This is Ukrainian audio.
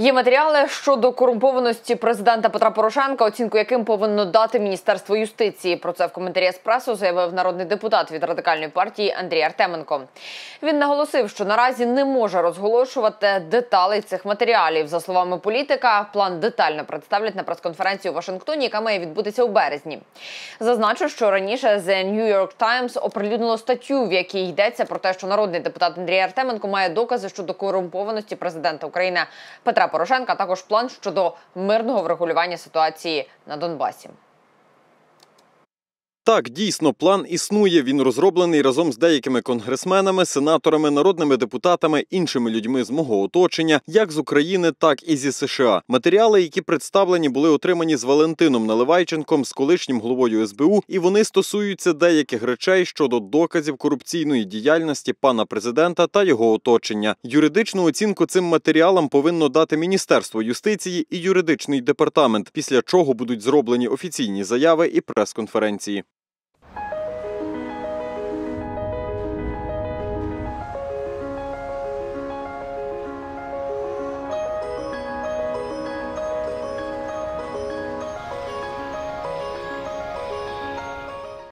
Є матеріали щодо корумпованості президента Петра Порошенка, оцінку яким повинно дати міністерство юстиції. Про це в коментарі еспресо заявив народний депутат від радикальної партії Андрій Артеменко. Він наголосив, що наразі не може розголошувати деталей цих матеріалів. За словами політика, план детально представлять на прес-конференції у Вашингтоні, яка має відбутися у березні. Зазначу, що раніше The New York Times оприлюднило статтю, в якій йдеться про те, що народний депутат Андрій Артеменко має докази щодо корумпованості президента України Петра Порошенка, а також план щодо мирного врегулювання ситуації на Донбасі. Так, дійсно, план існує. Він розроблений разом з деякими конгресменами, сенаторами, народними депутатами, іншими людьми з мого оточення, як з України, так і зі США. Матеріали, які представлені, були отримані з Валентином Наливайченком, з колишнім головою СБУ, і вони стосуються деяких речей щодо доказів корупційної діяльності пана президента та його оточення. Юридичну оцінку цим матеріалам повинно дати Міністерство юстиції і юридичний департамент, після чого будуть зроблені офіційні заяви і прес-конференції.